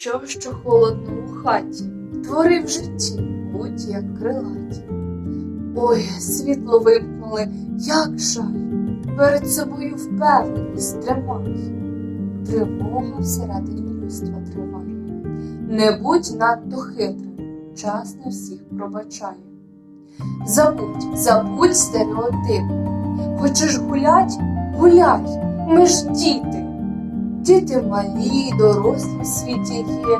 Що що холодно у хаті, твори в житті, будь як крилаті. Ой, світло вимкнули, як жаль, перед собою впевненість тримай. Тривога всередині людства триває. Не будь надто хитрим, час не всіх пробачає. Забудь, забудь стереотипи. Хочеш гулять? Гуляй, ми ж діти. Діти малі, дорослі в світі є,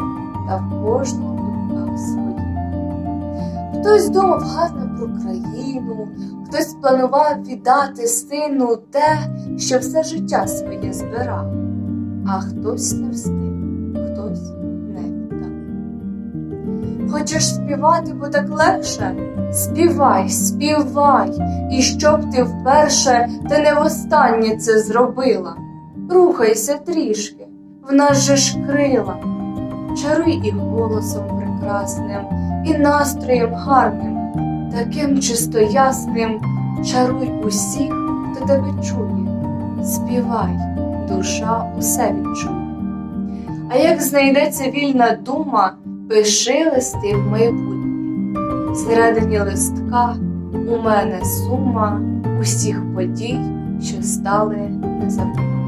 та в кожному думках свої. Хтось думав гарно про країну, хтось планував віддати сину те, що все життя своє збирав, а хтось не встиг, хтось не віддав. Хочеш співати, бо так легше? Співай, співай, і щоб ти вперше та не востаннє це зробила. Рухайся трішки, в нас же ж крила. Чаруй і голосом прекрасним, і настроєм гарним, таким чисто ясним, чаруй усіх, хто тебе чує. Співай, душа усе відчує. А як знайдеться вільна дума, пиши листи в майбутнє. Всередині листка у мене сума усіх подій, що стали незабутні.